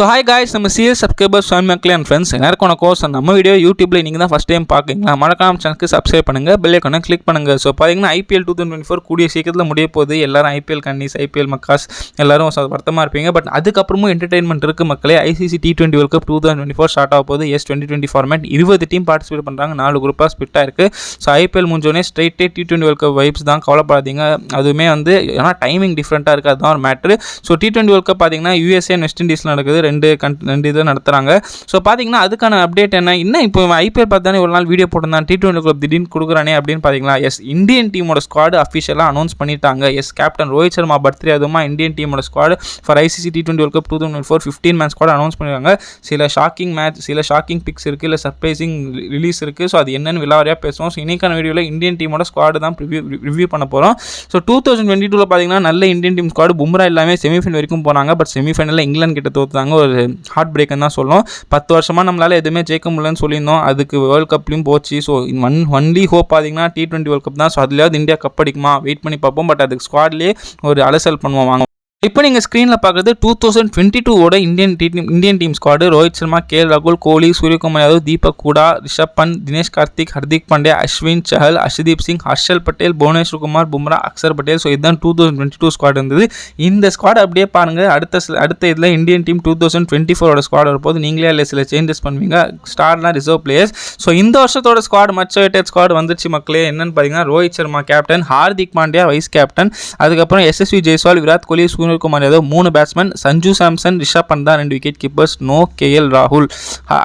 So hi guys நம்ம CS subscribers சுவாமி மக்களே அண்ட் ஃப்ரெண்ட்ஸ் எல்லாருக்கும் கோர்ஸ் நம்ம வீடியோ யூடியூப்பில் நீங்கள் தான் ஃபஸ்ட் டைம் பார்க்குறீங்களா? மறக்காம சேனலுக்கு சப்ஸ்கிரைப் பண்ணுங்க. பெல் ஐக்கானை கிளிக் பண்ணுங்கள் ஸோ பார்த்தீங்கன்னா IPL two thousand twenty four கூடிய சீக்கிரத்தில் முடிய போகுது. எல்லாரும் ஐபிஎல் கன்னிஸ் ஐபிஎல் மக்காஸ் எல்லாரும் வருத்தமாக இருப்பீங்க. பட் அதுக்கப்புறமும் என்டர்டைன்மெண்ட் இருக்குது மக்களே. ICC T twenty world cup two thousand twenty four start ஆக போகுது. எஸ் டுவெண்ட்டி டுவெண்ட்டி ஃபார்மேட் இருபது டீம் பார்ட்டிசிபேட் பண்ணுறாங்க நாலு குரூப்பாக ஸ்பிட்டாக இருக்குது ஸோ ஐபிஎல் முடிஞ்சோடனே ஸ்ட்ரைட்டே T twenty world cup vibes தான். கவலைப்படாதீங்க. அதுவுமே வந்து ஏன்னா டைமிங் டிஃப்ரெண்ட்டாக இருக்குது அதுதான் ஒரு matter so T twenty world cup பார்த்தீங்கன்னா யூஎஸ்ஏ அண்ட் வெஸ்ட் இண்டீஸில் நடக்குது. ரெண்டு கன் ரெண்டு இதை நடத்துகிறாங்க ஸோ பார்த்தீங்கன்னா அதுக்கான அப்டேட் என்ன? இன்னும் இப்போ ஐபிஎல் பார்த்தானே ஒரு நாள் வீடியோ போட்டிருந்தான். டி டுவெண்ட்டி கிளப் திடீர்னு கொடுக்குறானே அப்படின்னு பார்த்தீங்களா எஸ் இந்தியன் டீமோட ஸ்குவாடு அஃபிஷியலாக அனௌன்ஸ் பண்ணிட்டாங்க. Yes captain Rohit Sharma birthday அதுமா இந்தியன் டீமோட squad for ICC T twenty world cup two thousand four fifteen match squad announce பண்ணியிருக்காங்க சில ஷாக்கிங் மேட்ச் சில ஷாக்கிங் பிக்ஸ் இருக்குது இல்லை சர்ப்ரைசிங் ரிலீஸ் இருக்குது ஸோ அது என்னென்னு விளாவரியாக பேசுவோம். ஸோ இன்றைக்கான வீடியோவில் இந்தியன் டீமோட ஸ்குவாடு தான் ரிவ்யூ ரிவ்யூ பண்ண போகிறோம் ஸோ டூ தௌசண்ட் டுவெண்ட்டி டூவில் பார்த்தீங்கன்னா நல்ல இந்தியன் டீம் ஸ்குவாடு பும்ரா எல்லாமே செமிஃபைனல் வரைக்கும் போனாங்க. பட் செமிஃபைனலில் இங்கிலாந்து கிட்ட தோத்துறாங்க ஒரு ஹார்ட் பிரேக்குன்னு தான் சொல்லணும் பத்து வருஷமாக நம்மளால் எதுவுமே ஜெயிக்க முடியலன்னு சொல்லியிருந்தோம். அதுக்கு வேர்ல்ட் கப்லையும் போச்சு. ஸோ ஒன் ஒன்லி ஹோப் பார்த்தீங்கன்னா டி டுவெண்ட்டி வேர்ல்ட் கப் தான். ஸோ அதுலேயாவது இந்தியா கப் அடிக்குமா? வெயிட் பண்ணி பார்ப்போம். பட் அதுக்கு ஸ்குவாட்லேயே ஒரு அலசல் பண்ணுவோம். வாங்க. இப்போ நீங்கள் ஸ்க்ரீனில் பார்க்குறது டூ தௌசண்ட் டுவெண்ட்டி டூவோட Indian team Indian team squad Rohit Sharma K ராகுல் கோலி சூரியகுமார் யாதவ் தீபக் கூடா ரிஷப் பந்த் தினேஷ் கார்த்திக் ஹர்திக் பாண்டே அஸ்வின் சஹல் அர்ஷதீப் சிங் ஹர்ஷல் பட்டேல் புவனேஸ்வர் குமார் பும்ரா அக்சர் பட்டேல். ஸோ இதுதான் two thousand twenty two squad இருந்தது. இந்த ஸ்குவாட் அப்படியே பாருங்கள் அடுத்த அடுத்த இதில் Indian team two thousand twenty ஃபோரோட ஸ்குவாட் வரப்போது நீங்களே அதில் சில சேஞ்சஸ் பண்ணுவீங்க. ஸ்டார்லாம் ரிசர்வ் பிளேயர்ஸ் ஸோ இந்த வருஷத்தோட ஸ்குவாட் மச் வெயிட்டட் ஸ்குவாட் வந்துருச்சு மக்களே. என்னென்னு பார்த்தீங்கன்னா Rohit Sharma captain Hardik Pandya vice captain அதுக்கப்புறம் எஸ்எஸ்வி ஜெய்ஸ்வால் விராட் கோலி சூரியகுமார் யாதவ் மூணு பேட்ஸ்மேன் சஞ்சு சாம்சன் ரிஷப் பண்டா ரெண்டு விக்கெட் கீப்பர்ஸ் நோ கேஎல் ராகுல்.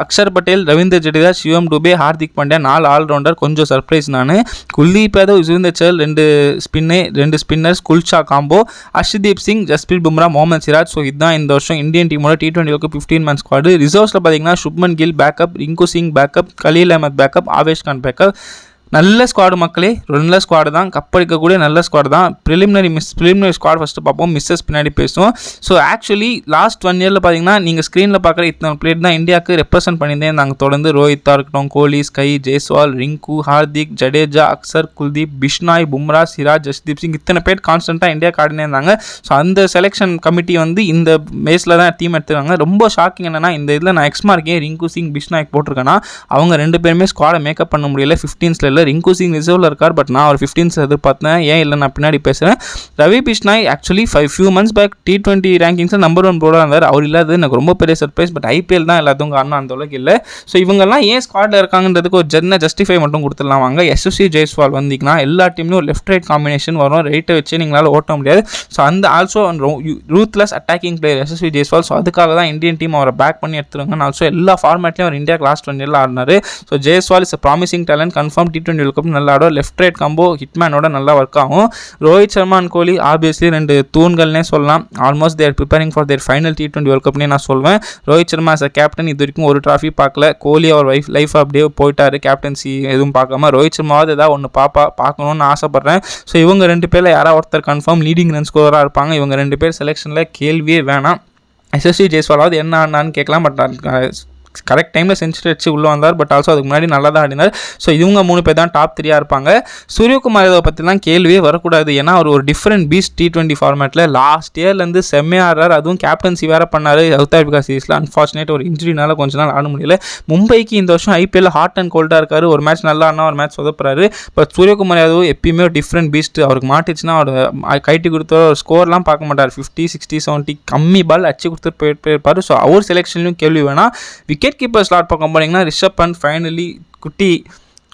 அக்ஷர் பட்டேல் ரவீந்திர ஜடேஜா சிவம் டுபே ஹார்திக் பாண்டியா நாலு ஆல்ரவுண்டர் கொஞ்சம் சர்ப்ரைஸ் நான். குல்தீப் யாதவ் யுஸ்வேந்தர் சஹல் ரெண்டு ஸ்பின்னு ரெண்டு spinners Kulcha combo Arshdeep Singh Jasprit Bumrah Mohammed Siraj. So இதுதான் இந்த வருஷம் இந்தியன் டீமோட T twenty fifteen man squad ரிசர்வ்ஸில் பார்த்தீங்கன்னா Shubman Gill backup Rinku Singh backup Khaleel Ahmed backup Avesh Khan backup நல்ல ஸ்குவாடு மக்களே நல்ல ஸ்குவாடு தான். கப்படிக்கக்கூடிய நல்ல ஸ்குவாடு தான். Preliminary miss preliminary squad first பார்ப்போம். மிஸ்ஸஸ் பின்னாடி பேசுவோம். ஸோ ஆக்சுவலி லாஸ்ட் ஒன் இயரில் பார்த்தீங்கன்னா நீங்கள் ஸ்க்ரீனில் பார்க்குற இத்தனை பிளேட் தான் இந்தியாவுக்கு ரெப்ரசென்ட் பண்ணியிருந்தேன். நாங்கள் தொடர்ந்து ரோஹித்தாக இருக்கட்டும் கோலி ஸ்கை ஜெய்ஸ்வால் ரிங்கு ஹார்திக் ஜடேஜா அக்சர் குல்தீப் பிஷ்னாய் பும்ரா சிராஜ் ஜஸ்தீப் சிங் இத்தனை பேர் கான்ஸ்டண்ட்டாக இந்தியா காடினே இருந்தாங்க. ஸோ அந்த செலெக்ஷன் கமிட்டி வந்து இந்த மேஸில் தான் டீம் எடுத்துருக்காங்க. ரொம்ப ஷாக்கிங் என்னென்னா இந்த இதில் நான் எக்ஸ் மார்க்கே ரிங்கு சிங் பிஷ்னாய்க்கு போட்டிருக்கேன்னா அவங்க ரெண்டு பேருமே ஸ்குவாடை மேக்கப் பண்ண முடியல. ஃபிஃப்டீன்ஸில் இல்லை ரிங்கு சிங் ரிசர்வில் இருக்கார் பட் நான் அவர் ஃபிஃப்டீன்ஸ் எதிர்பார்த்தேன். ஏன் இல்லை நான் பின்னாடி பேசுகிறேன் Ravi Bishnoi actually five few months back T twenty ரேங்கிங்ஸில் number one போர்டாக இருந்தார் அவர் இல்லாதது எனக்கு ரொம்ப பெரிய சர்ப்ரைஸ் பட் ஐபிஎல் தான் எல்லாத்துக்கும் காரணம் அந்த அளவுக்கு இல்லை. ஸோ இவங்கெல்லாம் ஏன் ஸ்குவாடில் இருக்காங்கன்றதுக்கு ஒரு ஜென்ன ஜஸ்டிஃபை மட்டும் கொடுத்துடலாம் வாங்க. எஸ்எஸ்சி ஜெய்ஸ்வால் வந்தீங்கன்னா எல்லா டீம்லையும் ஒரு லெஃப்ட் ரைட் காம்பினேஷன் வரும். ரைட்டை வச்சு நீங்களால் ஓட்ட முடியாது. ஸோ அந்த also ruthless attacking player Yashasvi Jaiswal so அதுக்காக தான் இந்தியன் டீம் அவரை பேக் பண்ணி எடுத்துருங்க ஆல்சோ எல்லா ஃபார்மேட்லையும் அவர் இந்தியா கிளாஸ் டுவெண்ட்டியில் ஆடினார். So Jaiswal is promising talent confirm T twenty cup நல்லா ஆடும். லெஃப்ட் ரைட் காம்போ ஹிட்மேனோட நல்லா ஒர்க் ஆகும். ரோஹித் சர்மா அண்ட் கோலி ஆப்வியஸ்லி ரெண்டு தூண்கள்னே சொல்லலாம். Almost they're preparing for their final T twenty world கப்னே நான் சொல்வேன். Rohit Sharma as a captain இது வரைக்கும் ஒரு ட்ராஃபி பார்க்கல. கோலி அவர் வைஃப் லைஃப் அப்படியே போயிட்டாரு. கேப்டன்சி எதுவும் பார்க்காம ரோஹித் சர்மாவது ஏதாவது ஒன்று பாப்பா பார்க்கணுன்னு ஆசைப்பட்றேன். ஸோ இவங்க ரெண்டு பேரில் யாராவது ஒருத்தர் கன்ஃபார்ம் லீடிங் ரன் ஸ்கோராக இருப்பாங்க. இவங்க ரெண்டு பேர் செலெக்ஷனில் கேள்வியே வேணாம். எஸ்எஸ்சி ஜெய்ஸ்வாலாவது என்ன ஆனான்னு கேட்கலாம். பட் கரெக்ட் டைமில் செஞ்சுரி அடிச்சு உள்ளே வந்தார் பட் ஆல்சோ அதுக்கு முன்னாடி நல்லா தான் ஆடினார். ஸோ இவங்க மூணு பேர் தான் டாப் த்ரீயாக இருப்பாங்க. சூரியகுமார் யாதவ் பற்றிலாம் கேள்வியே வரக்கூடாது. ஏன்னா அவர் ஒரு டிஃப்ரெண்ட் பீஸ்ட் டி டுவெண்ட்டி ஃபார்மேட்டில் லாஸ்ட் இயர்லேருந்து செம்மையாக ஆடுறார். அதுவும் கேப்டன்சி வேறு பண்ணார். சவுத் ஆஃப்ரிக்கா சீரீஸில் அன்ஃபார்ச்சுனேட் ஒரு இன்ஜுரினால கொஞ்ச நாள் ஆட முடியல. மும்பைக்கு இந்த வருஷம் ஐபிஎல் ஹாட் அண்ட் கோல்டாக இருக்கார். ஒரு மேட்ச் நல்லா ஆடினா ஒரு மேட்ச் சொதப்புறாரு. பட் சூரியகுமார் யாதவ் எப்பயுமே ஒரு டிஃப்ரெண்ட் பீஸ்ட் அவருக்கு மாட்டிச்சுன்னா அவர் கைட்டு கொடுத்த ஸ்கோர்லாம் பார்க்க மாட்டார். ஃபிஃப்டி சிக்ஸ்டி செவன்ட்டி கம்மி பால் அச்சு கொடுத்துட்டு போயிட்டு போயிருப்பார். ஸோ அவர் செலெக்ஷன்லையும் கேள்வி வேணாம். விக்கெட் கீப்பர் ஸ்லாட் பக்கம் போனீங்கன்னா ரிஷப் பண்ட் ஃபைனலி குட்டி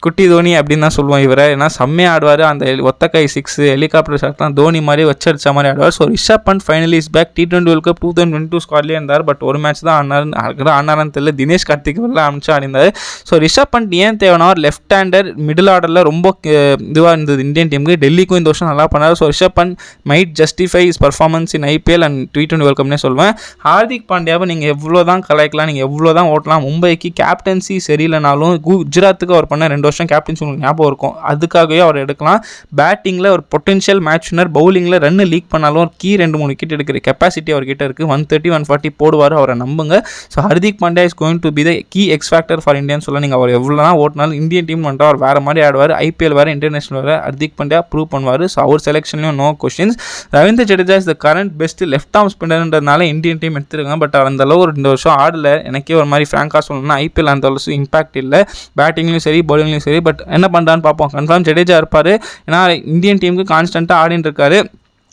குட்டி தோனி அப்படின்னு தான் சொல்லுவோம் இவரை. ஏன்னா செம்மையாக ஆடுவார். அந்த ஹெலி- சிக்ஸ் ஹெலிகாப்டர் ஷாட்லாம் தோனி மாதிரி வச்சடிச்ச மாதிரி ஆடுவார். So Rishabh Pant finally is back T twenty world cup two thousand twenty two ஸ்குவாட்லேயே இருந்தார். பட் ஒரு மேட்ச் தான் ஆனார் அதுக்கு ஆனாரன்னு தெரியல. தினேஷ் கார்த்திக் வெளில அமிச்சு ஆடினார். ஸோ ரிஷப் பண்ட் ஏன் தேவைன்னா லெஃப்ட் ஹேண்டர் மிடில் ஆர்டரில் ரொம்ப இதுவாக இருந்தது இந்தியன் டீமுக்கு டெல்லிக்கும் இந்த வருஷம் நல்லா பண்ணார். So Rishabh Pant might justify his performance in IPL and T twenty world கப்னே சொல்லுவேன் ஹார்திக் பாண்டியாவை நீங்கள் எவ்வளோ தான் கலாய்க்கலாம் நீங்கள் எவ்வளோ தான் ஓட்டலாம் மும்பைக்கு கேப்டன்சி சரியில்லைனாலும் குஜராத்துக்கு அவர் பண்ண ரெண்டு வருஷம் வருஷம் கேப்டன்சி உங்களுக்கு ஞாபகம் இருக்கும். அதுக்காகவே அவர் எடுக்கலாம். பேட்டிங்கில் ஒரு பொட்டன்ஷியல் மேட்ச் வினர் பவுலிங்கில் ரன் லீக் பண்ணாலும் ஒரு கீ ரெண்டு மூணு விக்கெட் எடுக்கிற கெப்பாசிட்டி அவர்கிட்ட இருக்குது ஒன் தேர்ட்டி ஒன் ஃபார்ட்டி போடுவார் அவரை நம்புங்க. So Hardik Pandya is going to be the key X factor for Indian சொல்ல நீங்கள் அவர் எவ்வளோ ஓட்டினாலும் இந்தியன் டீம் வந்துட்டு அவர் வேறு மாதிரி ஆடுவார். ஐபிஎல் வேறு இன்டர்நேஷனல் வேறு. ஹர்திக் பாண்டியா ப்ரூவ் பண்ணுவார். ஸோ அவர் செலெக்ஷன்லையும் no questions Ravindra Jadeja is the current best left arm ஸ்பின்னர்ன்றதுனால Indian team எடுத்துருக்காங்க. பட் அந்த அளவு ஒரு இந்த வருஷம் ஆடல. எனக்கே ஒரு மாதிரி ஃப்ராங்காக சொல்லணும்னா ஐபிஎல் அந்த அளவு இம்பாக்ட் இல்லை. பேட்டிங்லையும் சரி பவுலிங்லையும் சரி பட் என்ன பண்ணுறான்னு பார்ப்போம். கன்ஃபார்ம் ஜடேஜா இருப்பார். ஏன்னா இந்தியன் டீமுக்கு கான்ஸ்டண்ட்டாக ஆடின்னு இருக்காரு.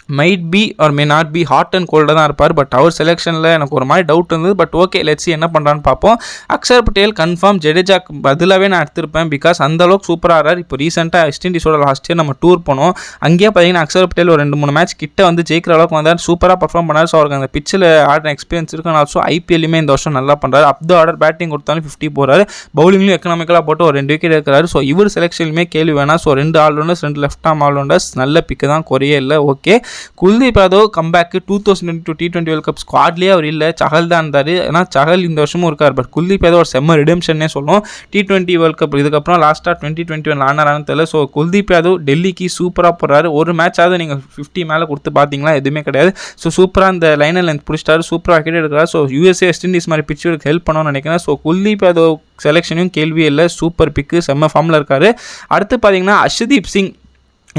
Might be or may not be hot and கோல்டாக தான் இருப்பார் பட் அவர் செலெக்ஷனில் எனக்கு ஒரு மாதிரி டவுட் இருந்தது பட் ஓகே லெட்ஸி என்ன பண்ணுறான்னு பார்ப்போம். அக்ஷர் பட்டேல் கன்ஃபார்ம் ஜடேஜாக்கு பதிலாகவே நான் எடுத்திருப்பேன் பிகாஸ் அந்த அளவுக்கு சூப்பராக ஆறார் இப்போ ரீசெண்டாக வெஸ்ட் இண்டீஸோட லாஸ்ட் இயர் நம்ம டூர் போனோம். அங்கேயே பார்த்தீங்கன்னா அக்ஷர் பட்டேல் ஒரு ரெண்டு மூணு மேட்ச் கிட்ட வந்து ஜெயிக்கிற அளவுக்கு வந்தார். சூப்பராக பர்ஃபார்ம் பண்ணார். ஸோ அவருக்கு அந்த பிச்சில் ஆடின எக்ஸ்பீரியன்ஸ் இருக்கு. ஆல்சோ ஐபிஎல்லுமே இந்த வருஷம் நல்லா பண்ணுறாரு அப் த ஆர்டர் பேட்டிங் கொடுத்தாலும் ஃபிஃப்டி போகிறாரு பவுலிங்லையும் எக்கனாமிக்கலாக போட்டு ஒரு ரெண்டு விக்கெட் எடுக்கிறாரு. ஸோ இவர் செலெக்ஷன்லையுமே கேள்வி வேணாம். ஸோ ரெண்டு ஆல்ரவுண்டர்ஸ் ரெண்டு லெஃப்ட் ஆம் ஆல்ரவுண்டர்ஸ் நல்ல பிக்கு தான். குறையே இல்லை. Okay Kuldeep Yadav comeback two thousand twenty two T twenty world cup ஸ்குவாட்லேயே அவர் இல்லை. சஹல் தான் இருந்தார். ஏன்னா சஹல் இந்த வருஷமும் இருக்கார். பட் குல்தீப் யாதவ் ஒரு செம்ம ரிடம்ஷனே சொல்லும் டி டுவெண்ட்டி வேர்ல்ட் கப் இதுக்கப்புறம் லாஸ்ட்டாக டுவெண்ட்டி டுவெண்ட்டி ஒன் ஆனாரான்னு தெரியல. ஸோ குல்தீப் யாதவ் டெல்லிக்கு சூப்பராக போடுறாரு ஒரு மேட்சாவது நீங்கள் ஃபிஃப்டி மேலே கொடுத்து பார்த்தீங்களா எதுவுமே கிடையாது. ஸோ சூப்பராக அந்த லைனில் லென்த் பிடிச்சிட்டாரு. சூப்பராக விக்கெட் எடுக்கிறார். ஸோ யூஎஸ்ஏ வெஸ்ட் இண்டீஸ் மாதிரி பிச்சுக்கு ஹெல்ப் பண்ணணும்னு நினைக்கிறேன். ஸோ குல்தீப் யாதவ் செலெக்ஷனையும் கேள்வியே இல்லை. சூப்பர் பிக்கு செம்ம ஃபார்மில் இருக்கார். அடுத்து பார்த்தீங்கன்னா அஷ்தீப் சிங்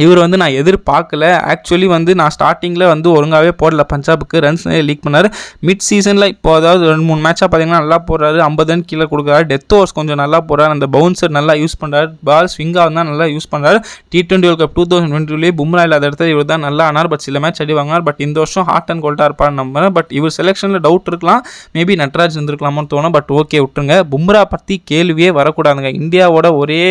இவர் வந்து நான் எதிர்பார்க்கல. ஆக்சுவலி வந்து நான் ஸ்டார்டிங்கில் வந்து ஒழுங்காகவே போடல. பஞ்சாபுக்கு ரன்ஸ் லீக் பண்ணார். மிட் சீசனில் இப்போ அதாவது ரெண்டு மூணு மேட்சாக பார்த்தீங்கன்னா நல்லா போடுறாரு. ஐம்பது ரன் கீழே கொடுக்குறாரு. டெத் ஓவர்ஸ் கொஞ்சம் நல்லா போடுறாரு. அந்த பவுன்சர் நல்லா யூஸ் பண்ணுறாரு பால் ஸ்விங்காக தான் நல்லா யூஸ் பண்ணுறாரு T twenty world cup two thousand டுவெண்ட்டிலேயே Bumrah இல்லாத இடத்துல இவர் தான் நல்லா ஆனார். பட் சில மேட்ச் அடி வாங்கினார். பட் இந்த வருஷம் ஹார்ட் அண்ட் கோல்டாக இருப்பார் நம்புறேன். பட் இவர் செலெக்ஷனில் டவுட் இருக்கலாம். மேபி நட்ராஜ் இருந்திருக்கலாமோன்னு தோணும். பட் ஓகே விட்டுருங்க. பும்ரா பற்றி கேள்வியே வரக்கூடாதுங்க. இந்தியாவோட ஒரே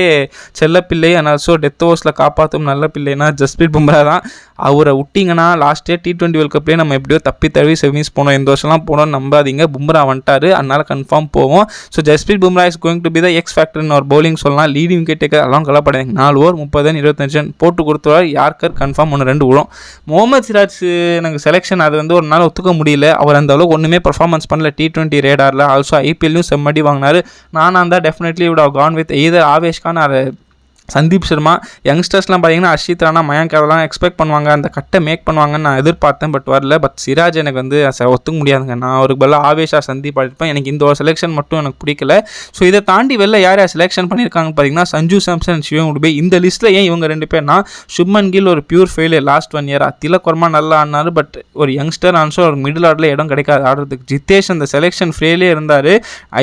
செல்லப்பிள்ளை. அண்ட் ஆல்சோ டெத் ஓவர்ஸில் காப்பாற்றும் நல்ல பிள்ளைனா ஜஸ்பிரீத் பும்ரா தான். அவரை விட்டிங்கன்னா last year T twenty world கப்லேயே நம்ம எப்படியோ தப்பி தழுவி செமிஸ் போனோம். இந்த வருஷம்லாம் போனோம்னு நம்பாதீங்க. பும்ரா வந்துட்டாரு. அதனால கன்ஃபார்ம் போவோம். So Jasprit Bumrah is going to be the X ஃபேக்டர்னு ஒரு பவுலிங் சொல்லலாம். லீடிங் விக்கெட் டேக்கர் அதெல்லாம் கலப்படைங்க நாலு ஓவர் முப்பது ரன் இருபத்தஞ்சு ரன் போட்டு கொடுத்துருவார். யார்கர் கன்ஃபார்ம் ஒன்று ரெண்டு விழும். முகமது சிராஜ் எனக்கு செலெக்ஷன் அது வந்து ஒரு நாள் ஒத்துக்க முடியல. அவர் அந்த அளவுக்கு ஒன்றுமே பர்ஃபார்மன்ஸ் பண்ணல. டி டுவெண்ட்டி ரேடாரில் ஆல்சோ ஐபிஎல்லையும் செம்மடி வாங்கினார். நானாக இருந்தால் டெஃபினெட்லி விட Khan with either Avesh Khan or Sandeep Sharma யங்ஸ்டர்ஸ்லாம் பார்த்தீங்கன்னா அர்ஷித் ராணா மயங்க் அதெல்லாம் எக்ஸ்பெக்ட் பண்ணுவாங்க. அந்த கட்டை மேக் பண்ணுவாங்கன்னு நான் எதிர்பார்த்தேன் பட் வரல. பட் சிராஜ் எனக்கு வந்து ஒத்துக்க முடியாதுங்க. நான் அவருக்கு பதிலாக ஆவேஷா சந்தீப் அடிப்பேன் எனக்கு இந்த ஒரு செலெக்ஷன் மட்டும் எனக்கு பிடிக்கல. ஸோ இதை தாண்டி வெளில யார் யார் செலெக்ஷன் பண்ணியிருக்காங்க பார்த்தீங்கன்னா சஞ்சு சாம்சன் சிவம் உடுபே. இந்த லிஸ்ட்டில் ஏன் இவங்க ரெண்டு பேர்னா சுப்மன் கில் ஒரு pure failure last one year Tilak Varma நல்லா ஆடினாரு பட் ஒரு யங்ஸ்டர் ஆன்சோ ஒரு மிடில் ஆர்டரில் இடம் கிடைக்காது ஆடுறதுக்கு. ஜித்தேஷ் அந்த செலெக்ஷன் ஃபெயிலே இருந்தார்.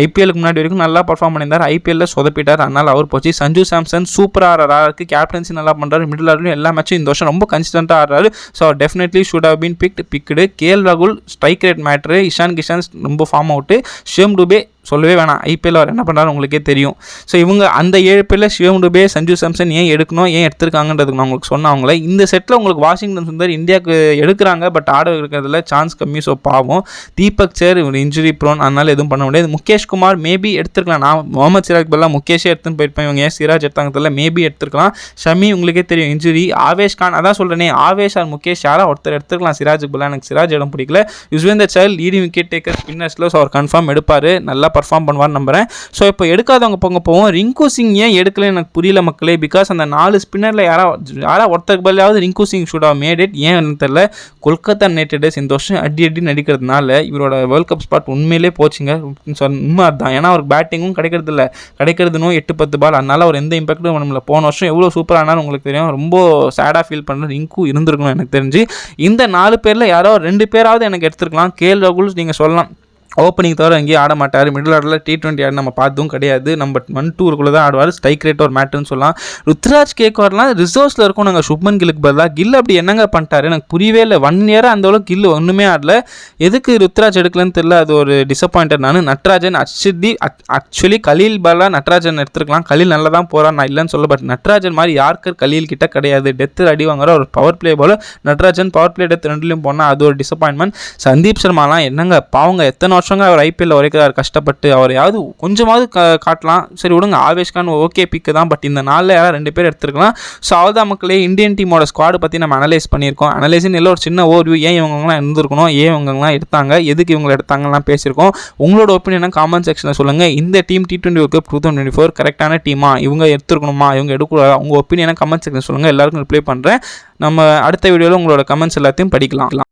ஐபிஎலுக்கு முன்னாடி வரைக்கும் நல்லா பர்ஃபார்ம் பண்ணியிருந்தார். ஐபிஎல்ல சொதப்பிட்டார். அதனால் அவர் போச்சு. சஞ்சு சாம்சன் சூப்பராக ஆடுறாரு. கேப்டன்சி நல்லா பண்ணுறாரு மிடில் ஆர்டர்லையும் எல்லா மேட்சும் இந்த வருஷம் ரொம்ப கன்சிஸ்டண்ட்டாக ஆடுறாரு. So definitely should have been picked picked KL ராகுல் strike rate matter Ishan Kishan ரொம்ப ஃபார்ம் அவுட்டு ஷேம் டுபே சொல்லவே வேணாம். ஐபிஎல் அவர் என்ன பண்ணுறாரு உங்களுக்கே தெரியும். ஸோ இவங்க அந்த ஏழு பேரில் சிவம் டுபே சஞ்சு சாம்சன் ஏன் எடுக்கணும் ஏன் எடுத்திருக்காங்கன்றதுக்கு நான் உங்களுக்கு சொன்ன அவங்கள. இந்த செட்டில் உங்களுக்கு வாஷிங்டன் சுந்தர் இந்தியாவுக்கு எடுக்கிறாங்க பட் ஆட இருக்கிறதுல சான்ஸ் கம்மி. ஸோ பாவம். தீபக் சேர் இவர் இன்ஜுரி ப்ரோன் அதனால் எதுவும் பண்ண முடியாது. முகேஷ் குமார் மேபி எடுத்திருக்கலாம். நான் முகமது சிராஜ் பதிலாக முகேஷே எடுத்துன்னு போயிருப்பேன். இவங்க ஏன் சிராஜ் எடுத்தாங்க தெரியல மேபி எடுத்துருக்கலாம். ஷமி உங்களுக்கே தெரியும் இன்ஜுரி ஆவேஷ் கான் அதான் சொல்கிறேனே ஆவேஷ் ஆர் முகேஷ் யாரா ஒருத்தர் எடுத்துருக்கலாம் சிராஜுக்கு பதிலாக எனக்கு சிராஜ் இடம் பிடிக்கல. Yuzvendra Chahal leading wicket taker ஸ்பின்னர்ஸில் so அவர் கன்ஃபார்ம் எடுப்பார். நல்லா பர்ஃபார்ம் பண்ணுவார்னு நம்புறேன். ஸோ இப்போ எடுக்காதவங்க போங்க போவோம். ரிங்கு சிங் ஏன் எடுக்கல எனக்கு புரியல மக்களே. பிகாஸ் அந்த நாலு ஸ்பின்னரில் யாராவது யாராவது ஒருத்தருக்கு பதிலாவது Rinku Singh should have made it ஏன் தெரியல. கொல்கத்தா நைட் ரைடர்ஸ் இந்த வருஷம் அடி அடி நடிக்கிறதுனால இவரோட வேர்ல்ட் கப் ஸ்பாட் உண்மையிலே போச்சுங்க. சொன்ன உண்மை அதுதான் ஏன்னா அவருக்கு பேட்டிங்கும் கிடைக்கிறது இல்லை. கிடைக்கிறதுனும் எட்டு பத்து பால் அதனால் அவர் எந்த இம்பாக்டும் நம்மளை போன வருஷம் எவ்வளோ சூப்பரானாலும் உங்களுக்கு தெரியும். ரொம்ப சேடாக ஃபீல் பண்ணுற ரிங்கு இருந்திருக்கணும் எனக்கு தெரிஞ்சு. இந்த நாலு பேரில் யாரோ ரெண்டு பேராவது எனக்கு எடுத்துருக்கலாம். கேஎல் ராகுல் நீங்கள் சொல்லலாம். ஓப்பனிங் தவிர எங்கேயும் ஆட மாட்டார். மிடில் ஆர்டரில் டி டுவெண்ட்டி ஆடு நம்ம பார்த்ததும் கிடையாது. நம்ம ஒன் டூருக்குள்ளே தான் ஆடுவார். ஸ்ட்ரைக் ரேட் ஒரு மேட்டுன்னு சொல்லலாம். ருத்ராஜ் கேக்வார்லாம் ரிசர்வ்ஸில் இருக்கும் நாங்கள் சுப்மன் கில்லுக்கு பதிலாக கில் அப்படி என்னங்க பண்ணிட்டாரு? எனக்கு புரியவே இல்லை. ஒன் இயராக அந்த அளவுக்கு கில் ஒன்றுமே ஆடல. எதுக்கு ருத்ராஜ் எடுக்கலன்னு தெரியல. அது ஒரு டிசப்பாயிண்டட் நான். நட்ராஜன் அச்சுதி ஆக்சுவலி கலீல் பாலா நட்ராஜன் எடுத்துருக்கலாம். கலீல் நல்லா தான் போகிறான் நான் இல்லைன்னு சொல்ல பட் நட்ராஜன் மாதிரி யாருக்கர் கலீல் கிட்ட கிடையாது. டெத்து அடி வாங்குற ஒரு பவர் பிளே போல நட்ராஜன் பவர் பிளே டெத் ரெண்டுலையும் போனால் அது ஒரு டிசப்பாயின்மெண்ட் சந்தீப் சர்மாலாம் என்னங்க? பாவங்க. எத்தனை வருஷங்க அவர் ஐபிஎல்ல வரைக்கிறார் கஷ்டப்பட்டு. அவர் யாவது கொஞ்சமாவது காட்டலாம். சரி விடுங்க. ஆவேஷ் கான் ஓகே பிக்கு தான். பட் இந்த நாளில் யாராவது ரெண்டு பேர் எடுத்துருக்கலாம். ஸோ அவ்வளோதான் மக்களே இந்தியன் டீமோட ஸ்குவாடு பற்றி நம்ம அனலைஸ் பண்ணியிருக்கோம். அனலைஸ்னு இல்லை ஒரு சின்ன ஓர்வியூ ஏன் இவங்கலாம் இருந்திருக்கணும்? ஏன் இவங்கலாம் எடுத்தாங்க? எதுக்கு இவங்களை எடுத்தாங்கலாம் பேசியிருக்கோம். உங்களோட ஒப்பீனியனை காமெண்ட் செக்ஷனில் சொல்லுங்கள் இந்த team T twenty world two thousand twenty four கரெக்டான டீமா இவங்க எடுத்துருக்கணுமா? இவங்க எடுக்கூடாதா உங்கள் ஒப்பீனியனை கமெண்ட் செக்ஷன் சொல்லுங்கள் எல்லாருக்கும் ரிப்ளை பண்ணுறேன் நம்ம அடுத்த வீடியோவில் உங்களோட கமெண்ட்ஸ் எல்லாத்தையும் படிக்கலாம்.